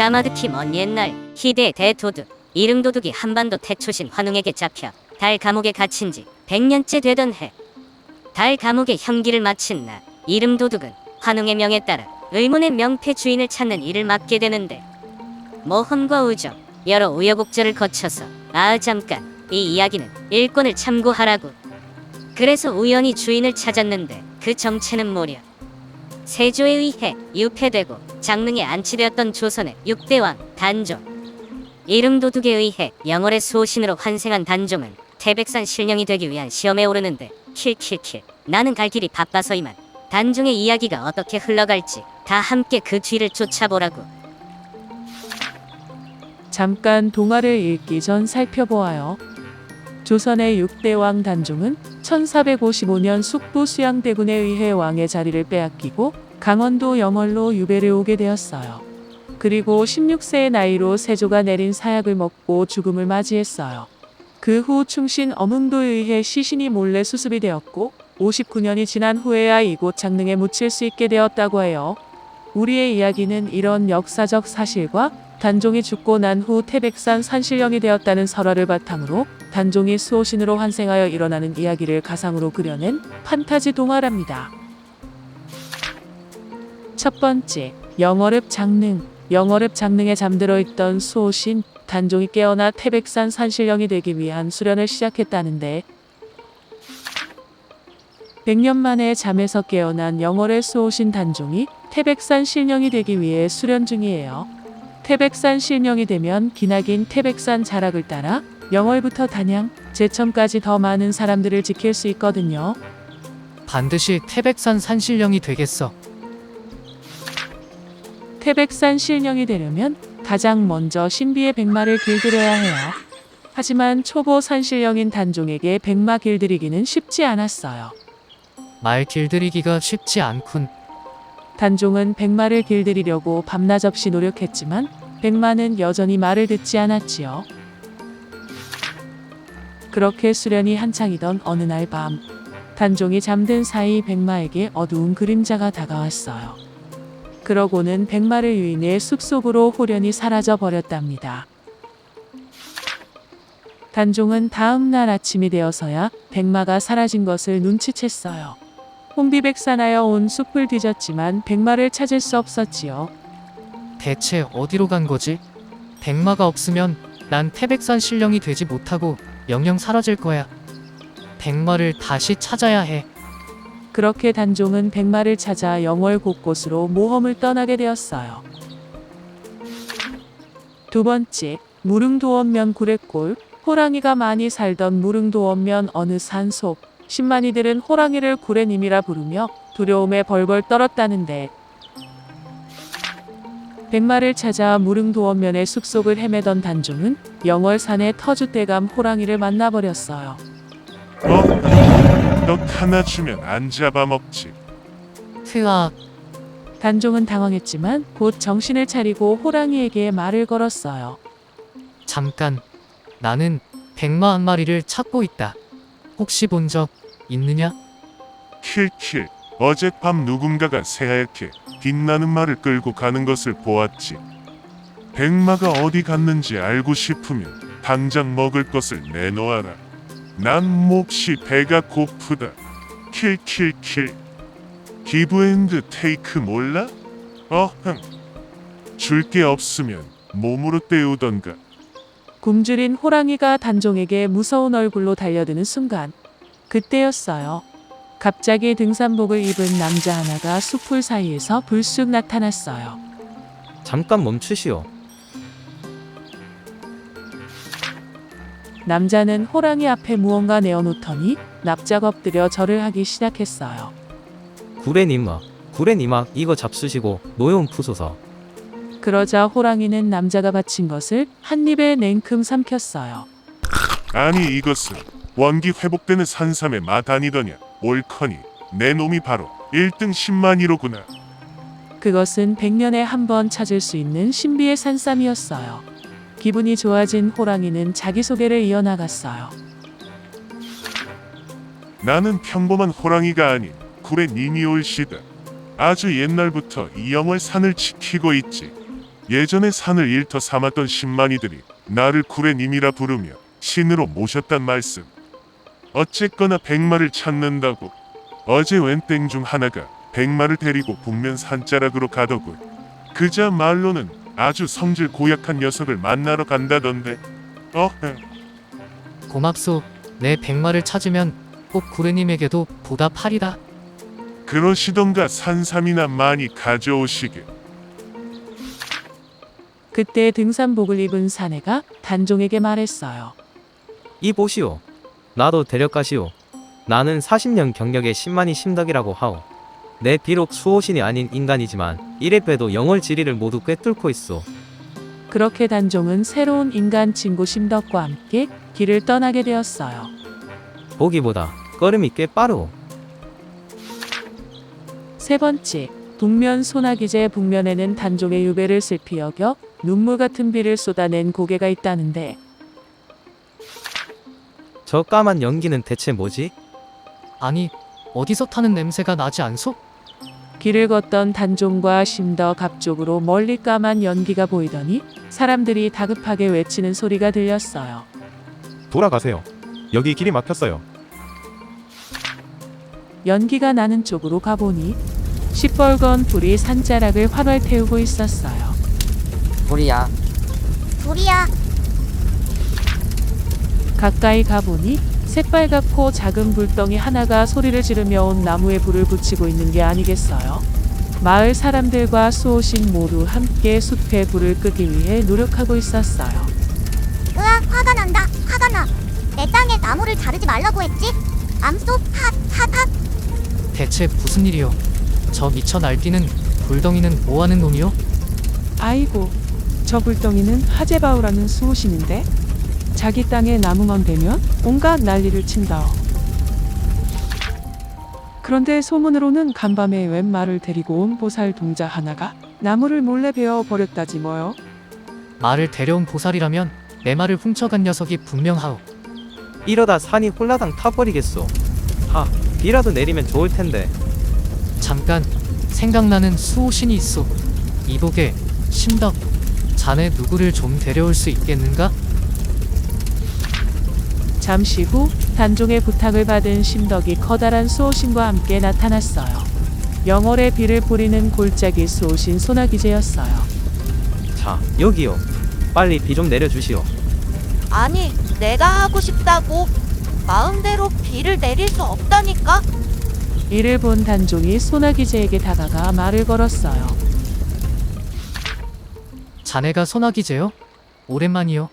까마득히 먼 옛날 희대의 대도둑 이름 도둑이 한반도 태초신 환웅에게 잡혀 달 감옥에 갇힌 지 100년째 되던 해. 달 감옥의 형기를 마친 날 이름 도둑은 환웅의 명에 따라 의문의 명패 주인을 찾는 일을 맡게 되는데 모험과 우정 여러 우여곡절을 거쳐서 아 잠깐 이 이야기는 일권을 참고하라고 그래서 우연히 주인을 찾았는데 그 정체는 뭐랴 세조에 의해 유폐되고 장릉에 안치되었던 조선의 6대왕 단종 이름 도둑에 의해 영월의 수호신으로 환생한 단종은 태백산 실령이 되기 위한 시험에 오르는데 킬킬킬 나는 갈 길이 바빠서 이만 단종의 이야기가 어떻게 흘러갈지 다 함께 그 뒤를 쫓아보라고 잠깐 동화를 읽기 전 살펴보아요. 조선의 6대 왕 단종은 1455년 숙부 수양대군에 의해 왕의 자리를 빼앗기고 강원도 영월로 유배를 오게 되었어요. 그리고 16세의 나이로 세조가 내린 사약을 먹고 죽음을 맞이했어요. 그 후 충신 어문도에 의해 시신이 몰래 수습이 되었고 59년이 지난 후에야 이곳 장릉에 묻힐 수 있게 되었다고 해요. 우리의 이야기는 이런 역사적 사실과 단종이 죽고 난 후 태백산 산신령이 되었다는 설화를 바탕으로 단종이 수호신으로 환생하여 일어나는 이야기를 가상으로 그려낸 판타지 동화랍니다. 첫 번째, 영월읍 장릉. 영월읍 장릉에 잠들어 있던 수호신 단종이 깨어나 태백산 산신령이 되기 위한 수련을 시작했다는데 100년 만에 잠에서 깨어난 영월의 수호신 단종이 태백산 신령이 되기 위해 수련 중이에요. 태백산 신령이 되면 기나긴 태백산 자락을 따라 영월부터 단양, 제천까지 더 많은 사람들을 지킬 수 있거든요. 반드시 태백산 산신령이 되겠어. 태백산 신령이 되려면 가장 먼저 신비의 백마를 길들여야 해요. 하지만 초보 산신령인 단종에게 백마 길들이기는 쉽지 않았어요. 말 길들이기가 쉽지 않군. 단종은 백마를 길들이려고 밤낮 없이 노력했지만 백마는 여전히 말을 듣지 않았지요. 그렇게 수련이 한창이던 어느 날 밤, 단종이 잠든 사이 백마에게 어두운 그림자가 다가왔어요. 그러고는 백마를 유인해 숲속으로 호련히 사라져 버렸답니다. 단종은 다음 날 아침이 되어서야 백마가 사라진 것을 눈치챘어요. 혼비백산하여 온 숲을 뒤졌지만 백마를 찾을 수 없었지요. 대체 어디로 간 거지? 백마가 없으면 난 태백산 신령이 되지 못하고 영영 사라질 거야. 백마를 다시 찾아야 해. 그렇게 단종은 백마를 찾아 영월 곳곳으로 모험을 떠나게 되었어요. 두 번째, 무릉도원면 구례골. 호랑이가 많이 살던 무릉도원면 어느 산속. 신만이들은 호랑이를 구례님이라 부르며 두려움에 벌벌 떨었다는데 백마를 찾아 무릉도원면의 숲속을 헤매던 단종은 영월산의 터줏대감 호랑이를 만나버렸어요. 어? 너 하나 주면 안 잡아먹지. 흐아, 단종은 당황했지만 곧 정신을 차리고 호랑이에게 말을 걸었어요. 잠깐. 나는 백마 한 마리를 찾고 있다. 혹시 본 적 있느냐? 킬킬. 어젯밤 누군가가 새하얗게 빛나는 말을 끌고 가는 것을 보았지. 백마가 어디 갔는지 알고 싶으면 당장 먹을 것을 내놓아라. 난 몹시 배가 고프다. 킬킬킬. 기브앤드 테이크 몰라? 어흥. 줄 게 없으면 몸으로 때우던가. 굶주린 호랑이가 단종에게 무서운 얼굴로 달려드는 순간 그때였어요. 갑자기 등산복을 입은 남자 하나가 숲풀 사이에서 불쑥 나타났어요. 잠깐 멈추시오. 남자는 호랑이 앞에 무언가 내어놓더니 납작 엎드려 절을 하기 시작했어요. 구레님아, 구레님아 이거 잡수시고 노여움 푸소서. 그러자 호랑이는 남자가 바친 것을 한 입에 냉큼 삼켰어요. 아니 이것은 원기 회복되는 산삼의 맛 아니더냐 옳거니 내 놈이 바로 1등 10만이로구나 그것은 백년에 한 번 찾을 수 있는 신비의 산삼이었어요. 기분이 좋아진 호랑이는 자기소개를 이어나갔어요. 나는 평범한 호랑이가 아닌 구레 니미올시다 아주 옛날부터 이 영월 산을 지키고 있지 예전에 산을 일터 삼았던 신만이들이 나를 구레님이라 부르며 신으로 모셨단 말씀. 어쨌거나 백마를 찾는다고 어제 웬땡 중 하나가 백마를 데리고 북면 산자락으로 가더군. 그자 말로는 아주 성질 고약한 녀석을 만나러 간다던데. 어? 고맙소. 내 백마를 찾으면 꼭 구레님에게도 보답하리다. 그러시던가 산삼이나 많이 가져오시게. 그때 등산복을 입은 사내가 단종에게 말했어요. 이 보시오. 나도 데려가시오. 나는 40년 경력의 신만이 심덕이라고 하오. 내 비록 수호신이 아닌 인간이지만 이래 봬도 영월 지리를 모두 꿰뚫고 있어. 그렇게 단종은 새로운 인간 친구 심덕과 함께 길을 떠나게 되었어요. 보기보다 걸음이 꽤 빠르오. 세 번째, 북면 소나기제 북면에는 단종의 유배를 슬피 여겨 눈물 같은 비를 쏟아낸 고개가 있다는데 저 까만 연기는 대체 뭐지? 아니, 어디서 타는 냄새가 나지 않소? 길을 걷던 단종과 심덕 앞쪽으로 멀리 까만 연기가 보이더니 사람들이 다급하게 외치는 소리가 들렸어요. 돌아가세요. 여기 길이 막혔어요. 연기가 나는 쪽으로 가보니 시뻘건 불이 산자락을 활활 태우고 있었어요. 불이야. 불이야. 가까이 가보니 새빨갛고 작은 불덩이 하나가 소리를 지르며 온 나무에 불을 붙이고 있는 게 아니겠어요? 마을 사람들과 수호신 모두 함께 숲에 불을 끄기 위해 노력하고 있었어요. 으아, 화가 난다. 화가 나. 내 땅에 나무를 자르지 말라고 했지? 암소 핫, 핫, 핫. 대체 무슨 일이요? 저 미쳐 날뛰는 불덩이는 뭐하는 놈이요? 아이고, 저 불덩이는 하제바우라는 수호신인데 자기 땅에 나무만 대면 온갖 난리를 친다오. 그런데 소문으로는 간밤에 웬 말을 데리고 온 보살 동자 하나가 나무를 몰래 베어 버렸다지 뭐요. 말을 데려온 보살이라면 내 말을 훔쳐간 녀석이 분명하오. 이러다 산이 홀라당 타버리겠소. 하, 비라도 내리면 좋을 텐데. 잠깐 생각나는 수호신이 있어. 이복에 심덕 자네 누구를 좀 데려올 수 있겠는가? 잠시 후 단종의 부탁을 받은 심덕이 커다란 수호신과 함께 나타났어요. 영월의 비를 뿌리는 골짜기 수호신 소나기제였어요. 자, 여기요. 빨리 비 좀 내려주시오. 아니, 내가 하고 싶다고 마음대로 비를 내릴 수 없다니까? 이를 본 단종이 소나기제에게 다가가 말을 걸었어요. 자네가 소나기제요? 오랜만이요.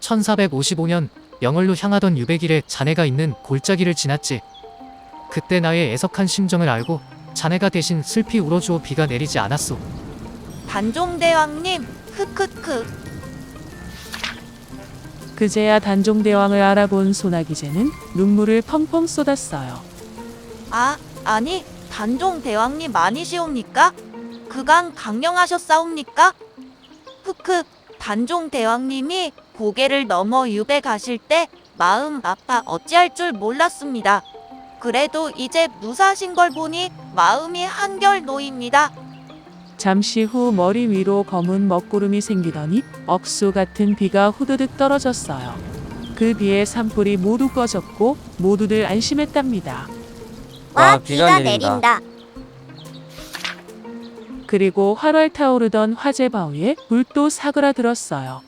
1455년 영월로 향하던 유백일에 자네가 있는 골짜기를 지났지. 그때 나의 애석한 심정을 알고 자네가 대신 슬피 울어주어 비가 내리지 않았소. 단종대왕님, 크크크. 그제야 단종대왕을 알아본 소나기제는 눈물을 펑펑 쏟았어요. 아, 아니, 단종대왕님 아니시옵니까? 그간 강령하셨사옵니까? 크크, 단종 대왕님이 고개를 넘어 유배 가실 때 마음 아파 어찌할 줄 몰랐습니다. 그래도 이제 무사하신 걸 보니 마음이 한결 놓입니다. 잠시 후 머리 위로 검은 먹구름이 생기더니 억수 같은 비가 후드득 떨어졌어요. 그 비에 산불이 모두 꺼졌고 모두들 안심했답니다. 와, 비가 내린다. 그리고 활활 타오르던 화재바위에 불도 사그라들었어요.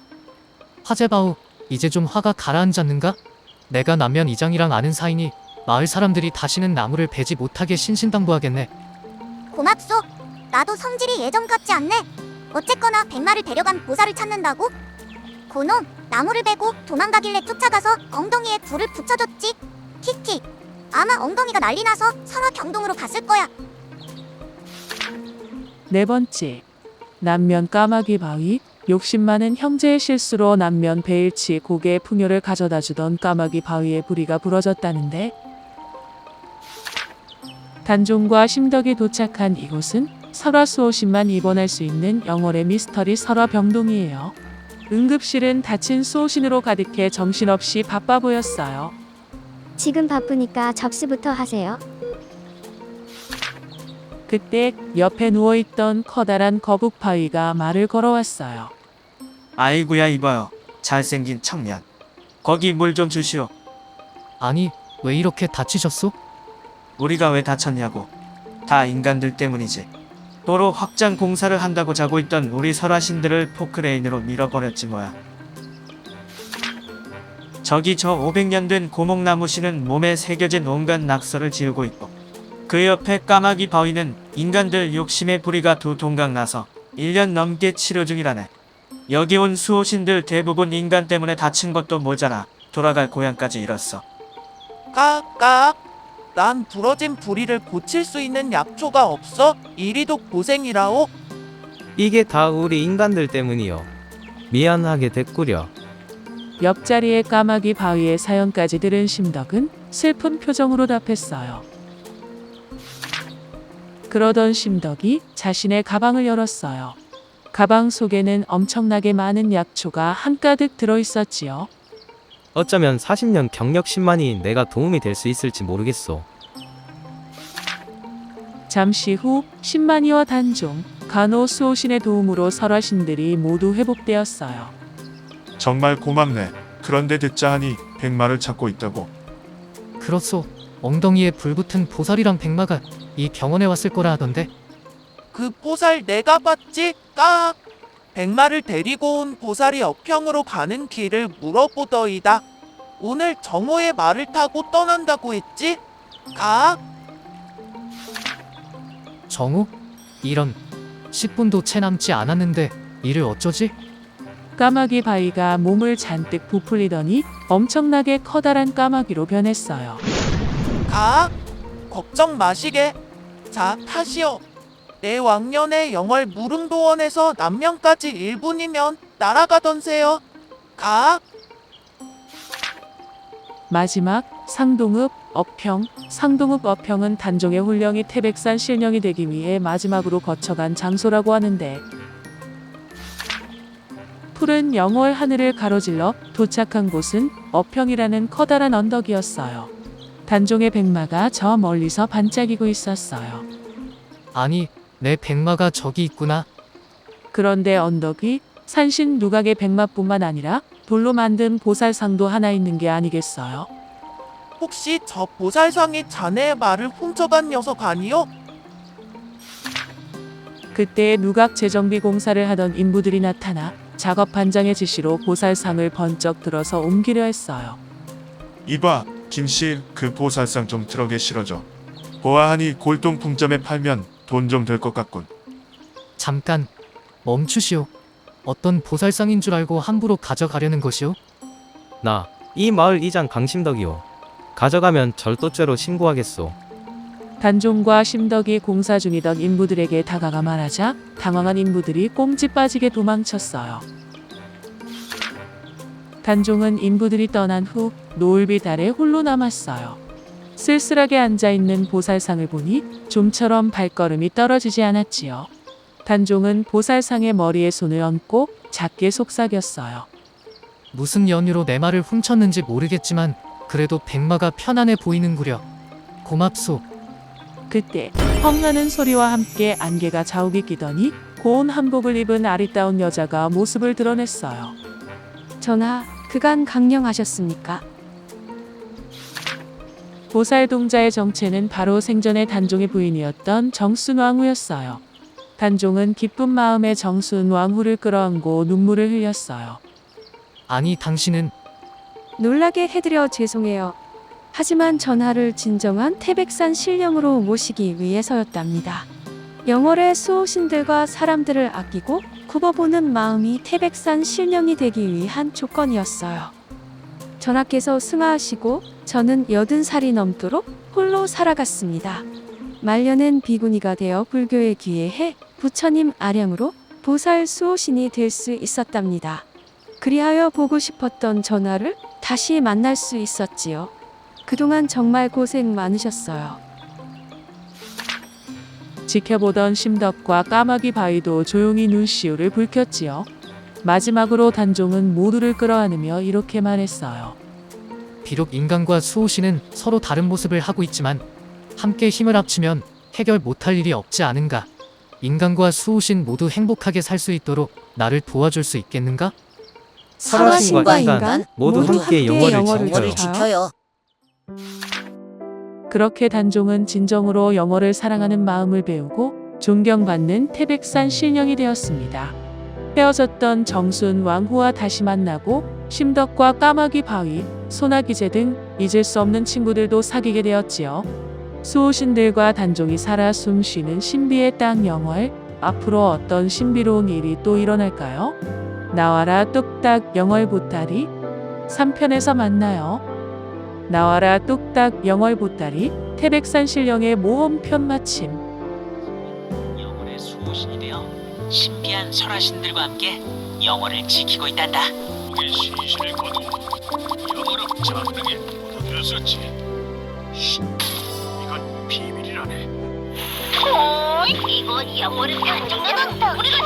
화재바우, 이제 좀 화가 가라앉았는가? 내가 남면 이장이랑 아는 사이니 마을 사람들이 다시는 나무를 베지 못하게 신신당부하겠네. 고맙소. 나도 성질이 예전 같지 않네. 어쨌거나 백마를 데려간 보살을 찾는다고? 고놈, 나무를 베고 도망가길래 쫓아가서 엉덩이에 불을 붙여줬지. 키키. 아마 엉덩이가 난리 나서 설화 경동으로 갔을 거야. 네 번째, 남면 까마귀 바위. 욕심 많은 형제의 실수로 남면 베일치 고개 풍요를 가져다 주던 까마귀 바위에 불이가 부러졌다는데 단종과 심덕이 도착한 이곳은 설화 수호신만 입원할 수 있는 영월의 미스터리 설화 병동이에요. 응급실은 다친 수호신으로 가득해 정신없이 바빠 보였어요. 지금 바쁘니까 접수부터 하세요. 그때 옆에 누워있던 커다란 거북 바위가 말을 걸어왔어요. 아이구야 이봐요. 잘생긴 청년. 거기 물 좀 주시오. 아니, 왜 이렇게 다치셨소? 우리가 왜 다쳤냐고. 다 인간들 때문이지. 도로 확장 공사를 한다고 자고 있던 우리 설화신들을 포크레인으로 밀어버렸지 뭐야. 저기 저 500년 된 고목나무 씨는 몸에 새겨진 온갖 낙서를 지우고 있고 그 옆에 까마귀 바위는 인간들 욕심의 부리가 두 동강 나서 1년 넘게 치료 중이라네. 여기 온 수호신들 대부분 인간 때문에 다친 것도 모자라 돌아갈 고향까지 잃었어. 까까. 난 부러진 부리를 고칠 수 있는 약초가 없어. 이리도 고생이라오. 이게 다 우리 인간들 때문이요. 미안하게 됐구려. 옆자리에 까마귀 바위의 사연까지 들은 심덕은 슬픈 표정으로 답했어요. 그러던 심덕이 자신의 가방을 열었어요. 가방 속에는 엄청나게 많은 약초가 한가득 들어 있었지요. 어쩌면 40년 경력 10만이 내가 도움이 될 수 있을지 모르겠소. 잠시 후 신만이와 단종, 간호 수호신의 도움으로 설화신들이 모두 회복되었어요. 정말 고맙네. 그런데 듣자 하니 백마를 찾고 있다고. 그렇소. 엉덩이에 불붙은 보살이랑 백마가 이 병원에 왔을 거라 하던데. 그 보살 내가 봤지? 까. 백마를 데리고 온 보살이 업평으로 가는 길을 물어보더이다. 오늘 정호의 말을 타고 떠난다고 했지? 가. 정우? 이런 10분도 채 남지 않았는데 이를 어쩌지? 까마귀 바위가 몸을 잔뜩 부풀리더니 엄청나게 커다란 까마귀로 변했어요. 가. 걱정 마시게. 자, 타시오. 내 왕년의 영월 무릉도원에서 남명까지 1분이면 날아가던세요. 가. 마지막 상동읍 업평 상동읍 업평은 단종의 훈령이 태백산 실령이 되기 위해 마지막으로 거쳐간 장소라고 하는데 푸른 영월 하늘을 가로질러 도착한 곳은 업평이라는 커다란 언덕이었어요. 단종의 백마가 저 멀리서 반짝이고 있었어요. 아니, 내 백마가 저기 있구나. 그런데 언덕이 산신 누각의 백마뿐만 아니라 돌로 만든 보살상도 하나 있는 게 아니겠어요? 혹시 저 보살상이 자네의 말을 훔쳐간 녀석 아니요? 그때 누각 재정비 공사를 하던 인부들이 나타나 작업 반장의 지시로 보살상을 번쩍 들어서 옮기려 했어요. 이봐, 김씨, 그 보살상 좀 트럭에 실어줘. 보아하니 골동 품점에 팔면 돈 좀 될 것 같군. 잠깐 멈추시오. 어떤 보살상인 줄 알고 함부로 가져가려는 것이오? 나 이 마을 이장 강심덕이오. 가져가면 절도죄로 신고하겠소. 단종과 심덕이 공사 중이던 인부들에게 다가가 말하자 당황한 인부들이 꽁지 빠지게 도망쳤어요. 단종은 인부들이 떠난 후 노을빛 아래 홀로 남았어요. 쓸쓸하게 앉아있는 보살상을 보니 좀처럼 발걸음이 떨어지지 않았지요. 단종은 보살상의 머리에 손을 얹고 작게 속삭였어요. 무슨 연유로 내 말을 훔쳤는지 모르겠지만 그래도 백마가 편안해 보이는구려. 고맙소. 그때 펑하는 소리와 함께 안개가 자욱이 끼더니 고운 한복을 입은 아리따운 여자가 모습을 드러냈어요. 전하, 그간 강령하셨습니까? 보살동자의 정체는 바로 생전의 단종의 부인이었던 정순왕후였어요. 단종은 기쁜 마음에 정순왕후를 끌어안고 눈물을 흘렸어요. 아니, 당신은 놀라게 해드려 죄송해요. 하지만 전하를 진정한 태백산 신령으로 모시기 위해서였답니다. 영월의 수호신들과 사람들을 아끼고 굽어보는 마음이 태백산 신령이 되기 위한 조건이었어요. 전하께서 승하하시고 저는 여든 살이 넘도록 홀로 살아갔습니다. 말년엔 비구니가 되어 불교에 귀해해 부처님 아량으로 보살 수호신이 될 수 있었답니다. 그리하여 보고 싶었던 전하를 다시 만날 수 있었지요. 그동안 정말 고생 많으셨어요. 지켜보던 심덕과 까마귀 바위도 조용히 눈시울을 붉혔지요. 마지막으로 단종은 모두를 끌어안으며 이렇게 말했어요. 비록 인간과 수호신은 서로 다른 모습을 하고 있지만 함께 힘을 합치면 해결 못할 일이 없지 않은가? 인간과 수호신 모두 행복하게 살 수 있도록 나를 도와줄 수 있겠는가? 설화신과 인간 모두 함께 영어를 지켜요. 그렇게 단종은 진정으로 영어를 사랑하는 마음을 배우고 존경받는 태백산 신령이 되었습니다. 헤어졌던 정순 왕후와 다시 만나고 심덕과 까마귀 바위, 소나기제 등 잊을 수 없는 친구들도 사귀게 되었지요. 수호신들과 단종이 살아 숨쉬는 신비의 땅 영월 앞으로 어떤 신비로운 일이 또 일어날까요? 나와라 뚝딱 영월 보따리 3편에서 만나요. 나와라 뚝딱 영월 보따리 태백산 신령의 모험 편 마침 영혼의 수호신이 되어 신비한 설화신들과 함께 영혼을 지키고 있단다. 우리 시신을 거두어 영어로 잡등에 묻어두었었지. 이건 비밀이라네. 이거 영어를 단정해놨다. 우리가